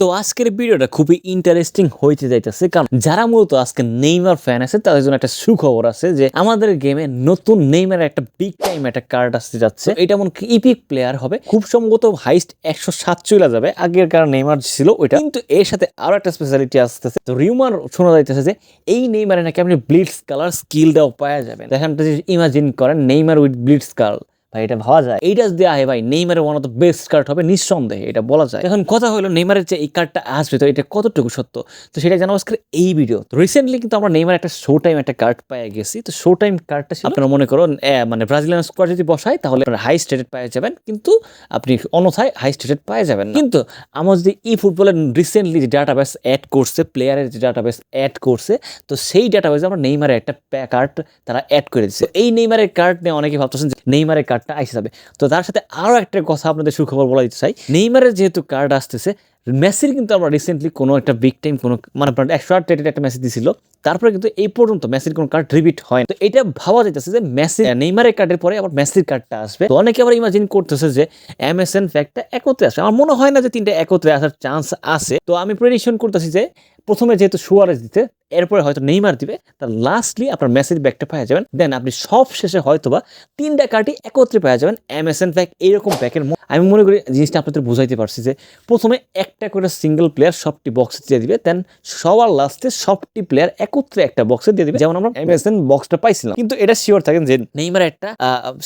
তো আজকের ভিডিওটা খুবই ইন্টারেস্টিং হইতে যাইতেছে কারণ যারা মূলত আজকে নেইমার ফ্যান আছে তাদের জন্য একটা সুখবর আছে যে আমাদের গেমে নতুন নেইমার একটা বিগ টাইম একটা কার্ড আসতে যাচ্ছে। এটা মনে ইপিক প্লেয়ার হবে। খুব সম্ভবত হাইস্ট একশো সাত চলে যাবে। আগের কারণ নেইমার ছিল ওইটা। কিন্তু এর সাথে আরও একটা স্পেশালিটি আসতেছে। তো রিউমার শোনা যাইতেছে যে এই নেইমারে নাকি আপনি ব্লিডস কালার স্কিলটাও পাওয়া যাবেন। দেখেন ইমাজিন করেন নেইমার উইথ ব্লিডস কালার ভাই, এটা ভাবা যায়। এইটা যদি আহে ভাই, নেইমারের one of the best card হবে নিঃসন্দেহে, এটা বলা যায়। এখন কথা হলো, নেইমারের যে এই কার্ডটা আসবে, তো এটা কতটুকু সত্য? তো সেটা জানাব আজকের এই ভিডিও তো। রিসেন্টলি কিন্তু আমরা নেইমার একটা শো টাইম একটা কার্ড পেয়ে গেছি। তো শো টাইম কার্ডটা আপনারা মনে করুন মানে ব্রাজিলিয়ান স্কোয়াড যদি বসায়, তাহলে হাই স্টেটেড পেয়ে যাবেন। কিন্তু আপনি অন্যথায় হাই স্টেটেড পেয়ে যাবেন। কিন্তু আমার যদি ই ফুটবলের রিসেন্টলি যে ডাটাবেস অ্যাড করছে প্লেয়ারের যে ডাটাবেস অ্যাড করছে, তো সেই ডাটাবেসে আমরা নেইমারের একটা কার্ড তারা অ্যাড করে দিচ্ছে এই নেইমারের কার্ড নিয়ে অনেকে ভাবতেছেন যে, নেইমারের কার্ডটা আসে যাবে। তো তার সাথে আরও একটা কথা আপনাদের সুখবর বলা দিতে চাই। নেইমারের যেহেতু কার্ড আসতেছে, মেসির কিন্তু আমরা রিসেন্টলি কোনো একটা বিগ টাইম কোনো মানে আপনার একশো আট রেটেড একটা মেসেজ দিছিল। তারপরে কিন্তু এই পর্যন্ত মেসির কোনো কার্ড রিপিট হয় তো এটা ভাবা যাইতেছে যে মেসি নেইমারের কার্ডের পরে আবার মেসির কার্ডটা আসবে। তো অনেকে আবার ইমাজিন করতেছে যে এমএসএন ফ্যাক্টটা একত্রে আসবে। আমার মনে হয় না যে তিনটা একত্রে আসার চান্স আছে। তো আমি প্রেডিকশন করতেছি যে প্রথমে যেহেতু সুয়ারেজ দিতে, এরপরে হয়তো নেইমার দিবে তার লাস্টলি আপনার মেসির ব্যাগটা পেয়ে যাবেন। দেন আপনি সব শেষে হয়তোবা তিনটা কার্ডই একত্রে পেয়ে যাবেন এমএসএন ব্যাগ এইরকম ব্যাগের আমি মনে করি জিনিসটা আপনাদের বুঝাইতে পারছি যে, প্রথমে একটা করে সিঙ্গেল প্লেয়ার সবটি বক্সে দিয়ে দিবে দেন সবার লাস্টে সবটি প্লেয়ার একত্রে একটা বক্সে দিয়ে দিবে। যেমন আমরা এমএসএন বক্সটা পাইছিলাম। কিন্তু এটা শিওর থাকেন যে নেইমার একটা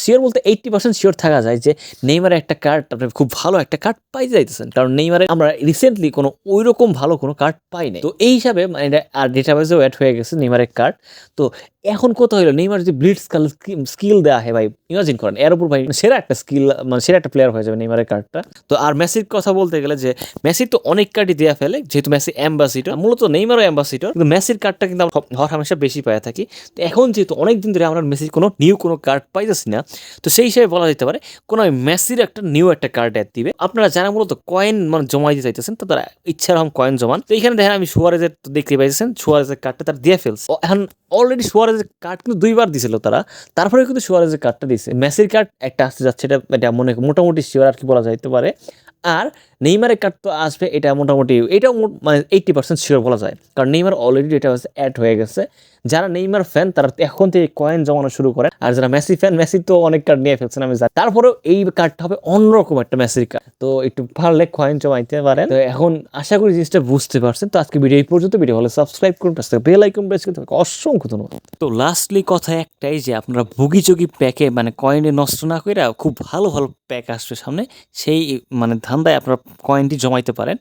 শিওর বলতে এইটটি পার্সেন্ট শিওর থাকা যায় যে, নেইমারের একটা কার্ড আপনি খুব ভালো একটা কার্ড পাই যাইতেছেন। কারণ নেইমারে আমরা রিসেন্টলি কোনো ওইরকম ভালো কোনো কার্ড পাই নাই। তো এই হিসাবে মানে এটা আর ডেটাবেসেও অ্যাড হয়ে গেছে নেইমারের কার্ড তো এখন কথা হলো নেইমার যদি ব্লিড স্কাল দেওয়া হয় ভাই ইমাজিন করেন, এর উপর ভাই সেরা একটা স্কিল মানে সেরা একটা প্লেয়ার হয়ে যাবে নেইমারের কার্ডটা তো আর মেসির কথা বলতে গেলে যে মেসির তো অনেক কার্ডই দেওয়া ফেলে, যেহেতু মেসি অ্যাম্বাসিডর মূলত নেইমারও অ্যাম্বাসিডর কিন্তু মেসির কার্ডটা কিন্তু আমরা হর হামেশা বেশি পাই থাকি। তো এখন যেহেতু অনেক দিন ধরে আমরা মেসির কোনো নিউ কোনো কার্ড পাইতেছি না, তো সেই হিসেবে বলা যেতে পারে, কোনো মেসির একটা নিউ একটা কার্ড অ্যাড দিবে। আপনারা যারা মূলত কয়েন মানে জমাই দিতে চাইতেছেন, তো তারা ইচ্ছা রকম কয়েন জমান। তো এখানে দেখেন আমি সুয়ারেজের দেখতে পাইতেছেন, সুয়ারেজের কার্ডটা তার দিয়ে ফেলছে। এখন অলরেডি সুয়ারেজের কার্ড কিন্তু দুইবার দিছিল তারা। তারপরে কিন্তু সুয়ারেজের কার্ডটা দিছে। মেসির কার্ড একটা আসতে যাচ্ছে, এটা এটা মনে মোটামুটি শিওর আর কি বলা যাইতে পারে। আর নেইমারের কার্ড তো আসবে, এটা মোটামুটি, এটাও মানে এইটটি পার্সেন্ট শিওর বলা যায়। কারণ নেইমার অলরেডি এটা হচ্ছে অ্যাড হয়ে গেছে। যারা নেইমার ফ্যান তারা এখন থেকে কয়েন জমানো শুরু করে। আর যারা মেসি ফ্যান মেসি তো অনেক কার্ড নিয়ে ফেলছেন, আমি জানি। তারপরেও এই কার্ডটা হবে অন্যরকম একটা মেসির কার্ড তো একটু পারলে কয়েন জমাইতে পারেন। তো এখন আশা করি জিনিসটা বুঝতে পারছেন। তো আজকে ভিডিও এই পর্যন্ত। ভিডিও হলে সাবস্ক্রাইব করুন। প্লাস বেল আইকন প্রেস করতে। অসংখ্য ধন্যবাদ। তো লাস্টলি কথা একটাই যে, আপনারা ভুগিচুগি প্যাকে মানে কয়েনে নষ্ট না করে খুব ভালো ভালো প্যাক আসবে সামনে সেই মানে ধান্দায় আপনারা কয়েনটি জমাইতে পারেন।